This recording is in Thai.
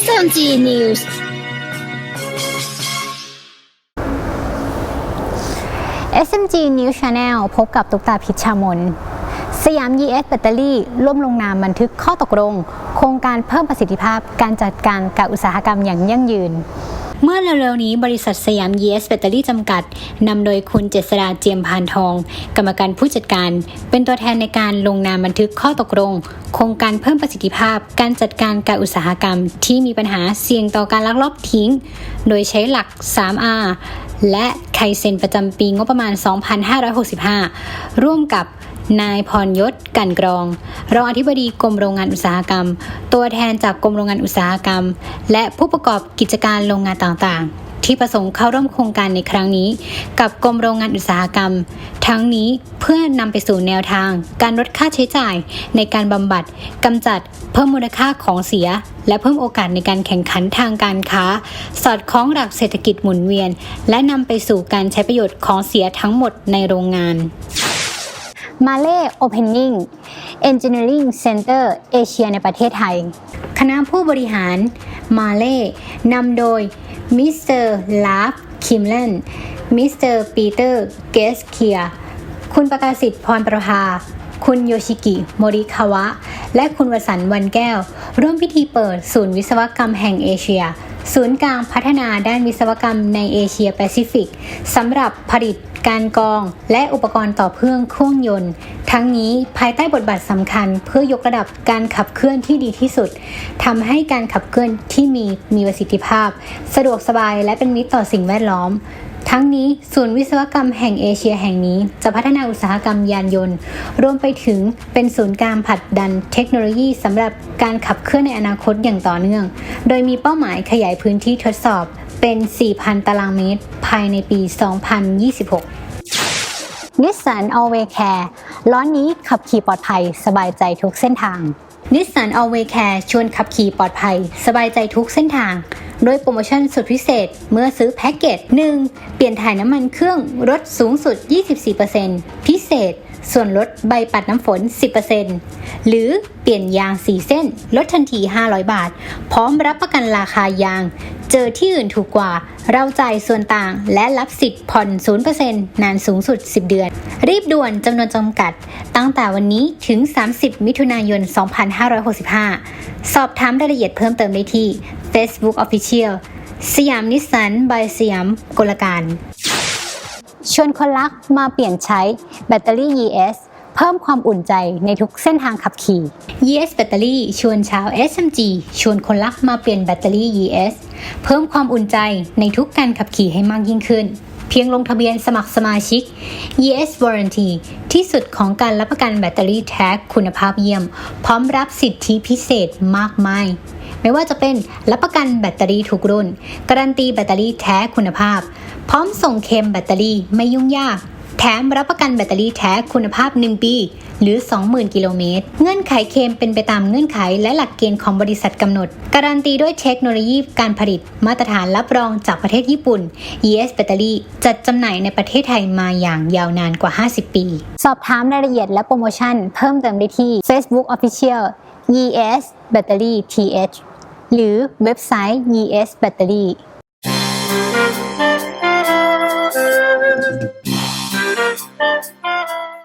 SMG News SMG News Channel พบกับตุกตาพิชามน สยาม ES แบตเตอรี่ร่วมลงนามบันทึกข้อตกลง โครงการเพิ่มประสิทธิภาพการจัดการกับอุตสาหกรรมอย่างยั่งยืน เมื่อเร็วๆนี้บริษัทสยาม ES แบตเตอรี่จำกัด นำโดยคุณเจษดาเจียมพานทอง กรรมการผู้จัดการ เป็นตัวแทนในการลงนามบันทึกข้อตกลง โครงการเพิ่มประสิทธิภาพ การจัดการกับอุตสาหกรรม ที่มีปัญหาเสี่ยงต่อการลักลอบทิ้ง โดยใช้หลัก 3R และไคเซนประจำปีงบประมาณ 2565 ร่วมกับ นายพรยศกันกรอง รองอธิบดีกรมโรงงานอุตสาหกรรม ตัวแทนจากกรมโรงงานอุตสาหกรรม และผู้ประกอบกิจการโรงงานต่างๆที่ประสงค์เข้าร่วมโครงการในครั้งนี้ กับกรมโรงงานอุตสาหกรรม ทั้งนี้เพื่อนำไปสู่แนวทาง การลดค่าใช้จ่ายในการบำบัดกำจัดเพิ่มมูลค่าของเสีย และเพิ่มโอกาสในการแข่งขันทางการค้า สอดคล้องหลักเศรษฐกิจหมุนเวียน และนำไปสู่การใช้ประโยชน์ของเสียทั้งหมดในโรงงาน มาเล่ Opening Engineering Center เอเชียในประเทศไทย คณะผู้บริหารมาเล่นำโดยมิสเตอร์ลาฟคิมเลนมิสเตอร์ปีเตอร์เกสเคียคุณประกาศสิทธิ์พรประภา คุณโยชิกิโมริคาวะ และคุณวสันต์วันแก้ว ร่วมพิธีเปิดศูนย์วิศวกรรมแห่งเอเชีย ศูนย์กลางพัฒนาด้านวิศวกรรมในเอเชียแปซิฟิกสำหรับผลิตการกองและอุปกรณ์ต่อเครื่องเครื่องยนต์ ทั้งนี้ภายใต้บทบาทสำคัญเพื่อยกระดับการขับเคลื่อนที่ดีที่สุดทำให้การขับเคลื่อนที่มีมีประสิทธิภาพ สะดวกสบายและเป็นมิตรต่อสิ่งแวดล้อม ทั้งนี้ศูนย์วิศวกรรมแห่งเอเชียแห่งนี้ จะพัฒนาอุตสาหกรรมยานยนต์ รวมไปถึงเป็นศูนย์กลางผลักดันเทคโนโลยีสำหรับการขับเคลื่อนในอนาคตอย่างต่อเนื่อง โดยมีเป้าหมายขยายพื้นที่ทดสอบเป็น 4,000 ตารางเมตร ภายในปี 2026นิสสัน Alway Care ล้อนนี้ขับขี่ปลอดภัยสบายใจทุกเส้นทางนิสสัน Alway Care ชวนขับขี่ปลอดภัย สบายใจทุกเส้นทาง ด้วยโปรโมชั่นสุดพิเศษ เมื่อซื้อแพ็กเกจ 1. เปลี่ยนถ่ายน้ำมันเครื่องลดสูงสุด 24%พิเศษ ส่วนลดใบปัดน้ำฝน 10%หรือเปลี่ยนยาง 4 เส้น ลดทันที 500 บาท พร้อมรับประกันราคายาง เจอที่อื่นถูกกว่า เราจ่ายส่วนต่างและรับสิทธิ์ผ่อน 0%นานสูงสุด 10 เดือน รีบด่วนจำนวนจำกัด ตั้งแต่วันนี้ถึง 30 มิถุนายน 2565 สอบถามรายละเอียดเพิ่มเติมได้ที่ Facebook Official สยามนิสสัน by สยามกลการ ชวนคนรักมาเปลี่ยนใช้แบตเตอรี่ ES เพิ่มความอุ่นใจในทุกเส้นทางขับขี่ ES แบตเตอรี่ชวนชาว SMG ชวนคนรักมาเปลี่ยนแบตเตอรี่ ES เพิ่มความอุ่นใจในทุกการขับขี่ให้มากยิ่งขึ้น เพียงลงทะเบียนสมัครสมาชิก ES Warranty ที่สุดของการรับประกันแบตเตอรี่แท้คุณภาพเยี่ยม พร้อมรับสิทธิพิเศษมากมาย ไม่ว่าจะเป็นรับประกันแบตเตอรี่ทุกรุ่น การันตีแบตเตอรี่แท้คุณภาพ พร้อมส่งเคมแบตเตอรี่ไม่ยุ่งยาก แถมรับประกันแบตเตอรี่แท้คุณภาพ 1 ปี หรือ 20,000 กิโลเมตร เงื่อนไขเคมเป็นไปตามเงื่อนไขและหลักเกณฑ์ของบริษัทกำหนด การันตีด้วยเทคโนโลยีการผลิต มาตรฐานรับรองจากประเทศญี่ปุ่น ES แบตเตอรี่จัดจำหน่ายในประเทศไทยมาอย่างยาวนานกว่า 50 ปี สอบถามรายละเอียดและโปรโมชั่นเพิ่มเติมได้ที่ Facebook Official ES Battery TH หรือเว็บไซต์ ES battery